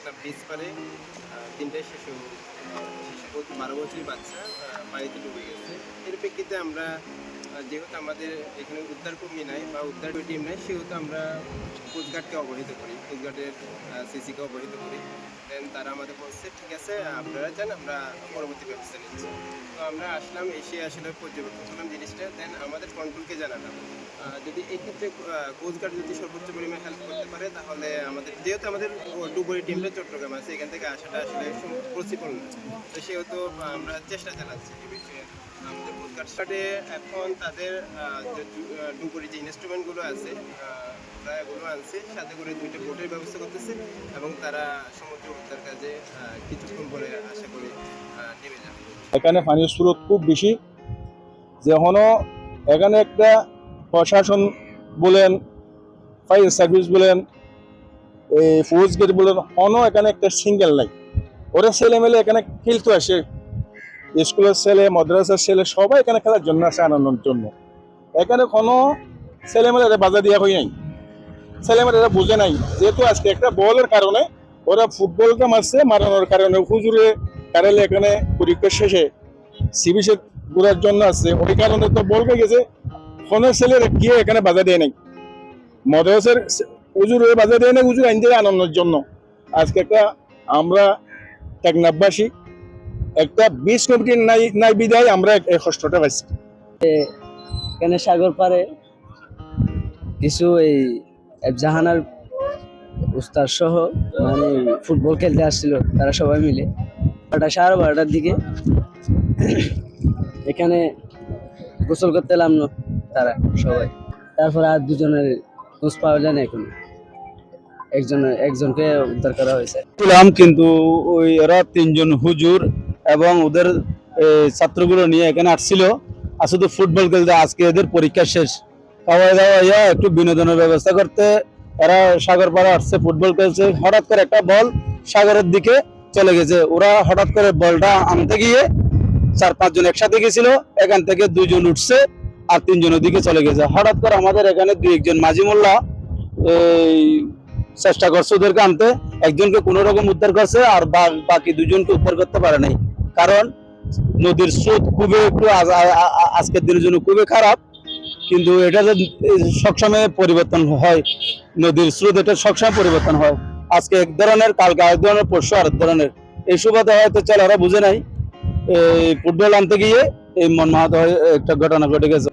একটা ব্রিজ পারে তিনটে শিশু শিশু বারো বছরের বাচ্চা বাড়িতে ডুবে গেছে। এর প্রেক্ষিতে আমরা যেহেতু আমাদের এখানে উদ্ধার কর্মী নাই বা উদ্ধার টিম নাই, সেহেতু আমরা কোস্টগার্ডকে অবহিত করি, কোস্টগার্ডের সিসিকে অবহিত করি। দেন, তারা আমাদের বলছে, ঠিক আছে, আপনারা যান, আমরা পরবর্তী ব্যবস্থা নিচ্ছি। তো আমরা আসলাম, এসে আসলে পর্যবেক্ষণ করলাম জিনিসটা। দেন আমাদের কন্ট্রোলকে জানালাম। যদি এই ক্ষেত্রে কোস্টগার্ড যদি সর্বোচ্চ পরিমাণে হেল্প করতে পারে, তাহলে আমাদের, যেহেতু আমাদের ডুবুরি টিমটা চট্টগ্রাম আছে, এখান থেকে আসাটা আসলে পসিবল না। তো সেহেতু আমরা চেষ্টা চালাচ্ছি এই বিষয়ে। আমাদের কোস্টগার্ড সাথে এখন তাদের ডুবুরি যে ইনস্ট্রুমেন্টগুলো আছে ওরা এগুলো আনছে, সাথে করে দুইটা বোটের ব্যবস্থা করতেছে এবং তারা সমুদ্র কিছুক্ষণ পরে আশা করি নেমে যাবে। এখানে পানির স্রোত খুব বেশি। যেমনও এখানে একটা প্রশাসন বলেন ফায়ার সার্ভিস বলেন, এই ফোর্স গেট বলেন কোনো এখানে একটা সিঙ্গেল নাই। ওরা ছেলে মেলে এখানে খেলতে আসে। স্কুলের ছেলে, মাদ্রাসার ছেলে, সবাই এখানে খেলার জন্য আসে আনন্দের জন্য। এখানে কোনো ছেলেমেয়েরা বাধা দেওয়া হয় নাই। ছেলেমেয়েরা বুঝে নাই। যেহেতু আজকে একটা বলের কারণে ওরা ফুটবলটা মারছে, মারানোর কারণে। হুজুরে কারেলে এখানে পরীক্ষা শেষে সিবিসে ঘুরার জন্য আসছে। ওই কারণে তো বল গেছে। ফোনের ছেলেরা গিয়ে এখানে বাধা দেয় নাই। মদরসের হুজুর ওই বাধা দেয় নাই, হুজুর আইন দেয় আনন্দের জন্য। আজকে একটা আমরা এক টেকনাফবাসী একটা বিশ কমিটির নাই নাই বিদায় আমরা এই কষ্টটা পাইছি। এখানে সাগর পারে কিছু এই জাহানার উস্তাদ সহ মানে ফুটবল খেলতে আসছিল, তারা সবাই মিলে। বারোটা, সাড়ে বারোটার দিকে এখানে গোসল করতে এলাম তারা সবাই। তারপরে আর দুজনের খোঁজ পাওয়া যায় না এখন। একজন, একজনকে উদ্ধার করা হয়েছে। ছিলাম কিন্তু ওই ওরা তিনজন হুজুর এবং ওদের ছাত্রগুলো নিয়ে এখানে আসছিল। আর শুধু ফুটবল খেলতে, আজকে এদের পরীক্ষা শেষ। খাওয়া দাওয়া একটু বিনোদনের ব্যবস্থা করতে এরা সাগর পাড়ে আসছে, ফুটবল খেলছে, হঠাৎ করে একটা বল সাগরের দিকে চলে গেছে। ওরা হঠাৎ করে বলটা আনতে গিয়ে চার পাঁচজন একসাথে গেছিল, এখান থেকে দুজন উঠছে আর তিনজন ওদিকে চলে গেছে। হঠাৎ করে আমাদের এখানে দুই একজন মাঝি মোল্লা চেষ্টা করছে ওদেরকে আনতে। একজনকে কোনো রকম উদ্ধার করছে আর বাকি দুজনকে উদ্ধার করতে পারে নাই। কারণ নদীর স্রোত খুবই একটু আজকের দিনের জন্য খুবই খারাপ। কিন্তু এটা যে সবসময় পরিবর্তন হয় নদীর স্রোত, এটা সবসময় পরিবর্তন হয়। আজকে এক ধরনের, কালকে আরেক ধরনের, পরশু আরেক ধরনের। এই সুবাদে হয়তো চল ওরা বুঝে নাই। এই ফুটবল আনতে গিয়ে এই মনমাহাত হয়ে একটা ঘটনা ঘটে গেছে।